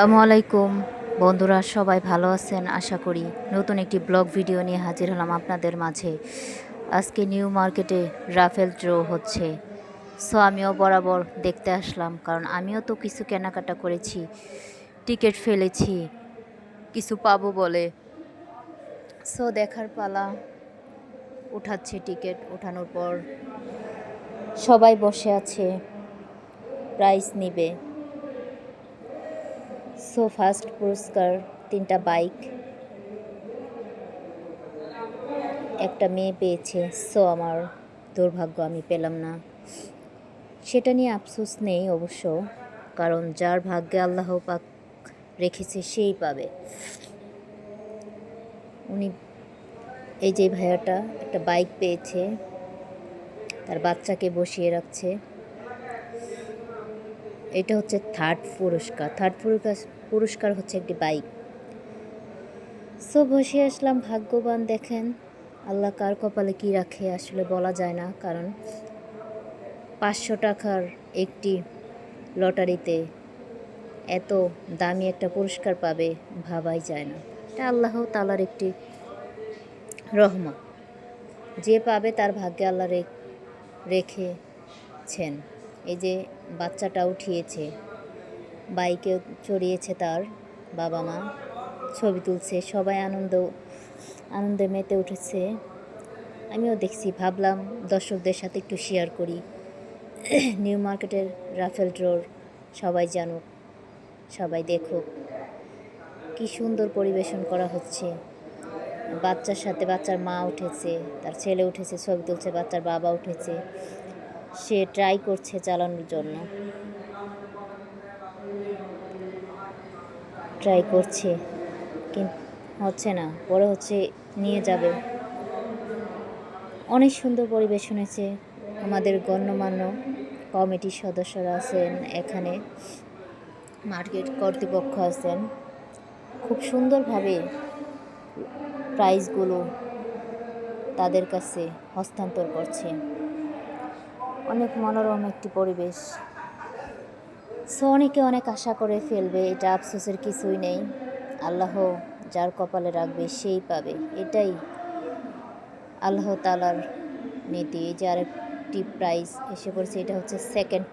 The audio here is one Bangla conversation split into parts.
আসসালামু আলাইকুম। বন্ধুরা, সবাই ভালো আছেন? আশা করি নতুন একটি ব্লগ ভিডিও নিয়ে হাজির হলাম আপনাদের মাঝে। আজকে নিউ মার্কেটে রাফেল ড্র হচ্ছে। সো আমিও বরাবর দেখতে আসলাম, কারণ আমিও তো কিছু কেনাকাটা করেছি, টিকিট ফেলেছি, কিছু পাবো বলে। সো দেখার পালা, উঠাচ্ছে টিকিট ওঠানোর পর সবাই বসে আছে, প্রাইস নিবে। সো ফার্স্ট পুরস্কার, তিনটা বাইক। একটা মেয়ে পেয়েছে, সো আমার দুর্ভাগ্য আমি পেলাম না। সেটা নিয়ে আফসোস নেই অবশ্য, কারণ যার ভাগ্যে আল্লাহ পাক রেখেছে সেই পাবে। উনি, এই যে ভাইয়াটা, একটা বাইক পেয়েছে, তার বাচ্চাকে বসিয়ে রাখছে। এটা হচ্ছে থার্ড পুরস্কার। থার্ড পুরস্কার পুরস্কার হচ্ছে একটি বাইক সো বসে আসলাম, ভাগ্যবান দেখেন। আল্লাহ কার কপালে কি রাখে আসলে বলা যায় না, কারণ পাঁচশো টাকার একটি লটারিতে এত দামি একটা পুরস্কার পাবে ভাবাই যায় না। এটা আল্লাহ তালার একটি রহমত। যে পাবে তার ভাগ্যে আল্লাহ রেখেছেন। এই যে বাচ্চাটা উঠিয়েছে, বাইকে চড়িয়েছে তার বাবা মা, ছবি তুলছে, সবাই আনন্দ, আনন্দে মেতে উঠেছে। আমিও দেখছি, ভাবলাম দর্শকদের সাথে একটু শেয়ার করি। নিউ মার্কেটের রাফেল ড্রোর সবাই জানুক, সবাই দেখুক, কি সুন্দর পরিবেশন করা হচ্ছে। বাচ্চার সাথে বাচ্চার মা উঠেছে, তার ছেলে উঠেছে, ছবি তুলছে, বাচ্চার বাবা উঠেছে। সে ট্রাই করছে চালানোর জন্য। ট্রাই করছে কিন্তু হচ্ছে না, পরে হচ্ছে নিয়ে যাবে। অনেক সুন্দর পরিবেশন হয়েছে আমাদের গণ্যমান্য কমিটির সদস্যরা আছেন এখানে, মার্কেট কর্তৃপক্ষ আছেন। খুব সুন্দরভাবে প্রাইজগুলো তাদের কাছে হস্তান্তর করছে। অনেক মনোরম একটি পরিবেশ। সো অনেকে অনেক আশা করে ফেলবে, এটা আফসোসের কিছুই নেই। আল্লাহ যার কপালে রাখবে, সেই পাবে। এটাই আল্লাহ তালার নীতি। যে আরেকটি প্রাইজ এসে পড়ছে, এটা হচ্ছে সেকেন্ড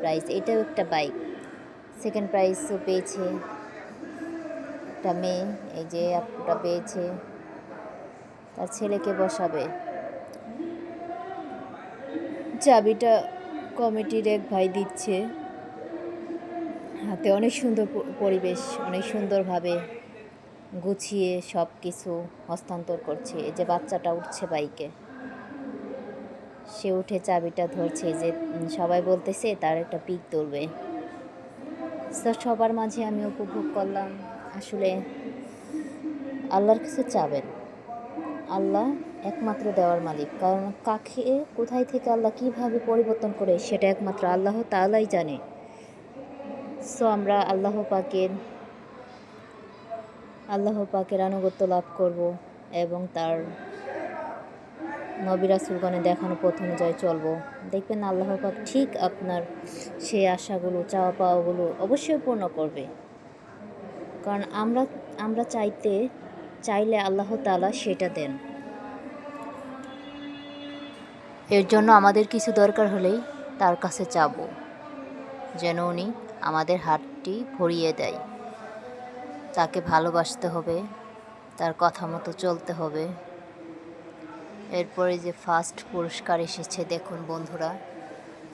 প্রাইজ এটাও একটা বাইক সেকেন্ড প্রাইজও পেয়েছে একটা মেয়ে, এই যে আপুটা পেয়েছে। তার ছেলেকে বসাবে। চাবিটা কমিটির এক ভাই দিচ্ছে। হাতে অনেক সুন্দর পরিবেশ, অনেক সুন্দরভাবে গুছিয়ে সব কিছু হস্তান্তর করছে। এই যে বাচ্চাটা উঠছে বাইকে। সে উঠে চাবিটা ধরছে যে সবাই বলতেছে, তার একটা পিক তুলবে। সবার মাঝে আমি উপভোগ করলাম। আসলে আল্লাহর কাছে চাবেন। আল্লাহ একমাত্র দেওয়ার মালিক। কারণ কাকে, কোথায় থেকে আল্লাহ কীভাবে পরিবর্তন করে, সেটা একমাত্র আল্লাহ তাআলাই জানে। সো আমরা আল্লাহ পাকের আল্লাহ পাকের আনুগত্য লাভ করব এবং তার নবী রাসুলগণে দেখানো পথ অনুযায়ী চলবো। দেখবেন আল্লাহ পাক ঠিক আপনার সেই আশাগুলো চাওয়া পাওয়াগুলো অবশ্যই পূর্ণ করবে। কারণ আমরা আমরা চাইতে, চাইলে আল্লাহ তাআলা সেটা দেন। এর জন্য আমাদের কিছু দরকার হলেই তার কাছে চাবো যেন উনি আমাদের হাতটি ভরিয়ে দেয়। তাকে ভালোবাসতে হবে, তার কথা মতো চলতে হবে। এরপরে যে ফার্স্ট পুরস্কার এসেছে, দেখুন বন্ধুরা,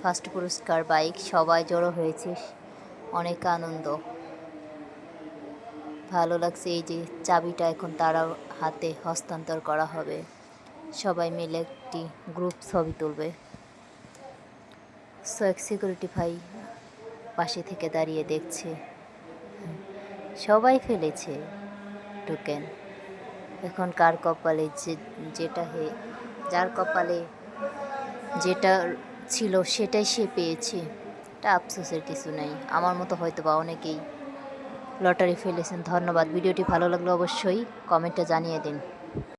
ফার্স্ট পুরস্কার বাইক, সবাই জড়ো হয়েছে, অনেক আনন্দ। ভালো লাগছে এই যে চাবিটা এখন তারা হাতে হস্তান্তর করা হবে। সবাই মিলে একটি গ্রুপ ছবি তুলবে। সো এক সিকিউরিটি ভাই পাশে থেকে দাঁড়িয়ে দেখছে। সবাই ফেলেছে টোকেন এখন কার কপালে যে, যেটা হে, যার কপালে যেটা ছিল সেটাই সে পেয়েছে। এটা আফসোসের কিছু নেই। আমার মতো হয়তো বা অনেকেই লটারি ফেলেছেন। ধন্যবাদ। ভিডিওটি ভালো লাগলে অবশ্যই কমেন্টে জানিয়ে দিন।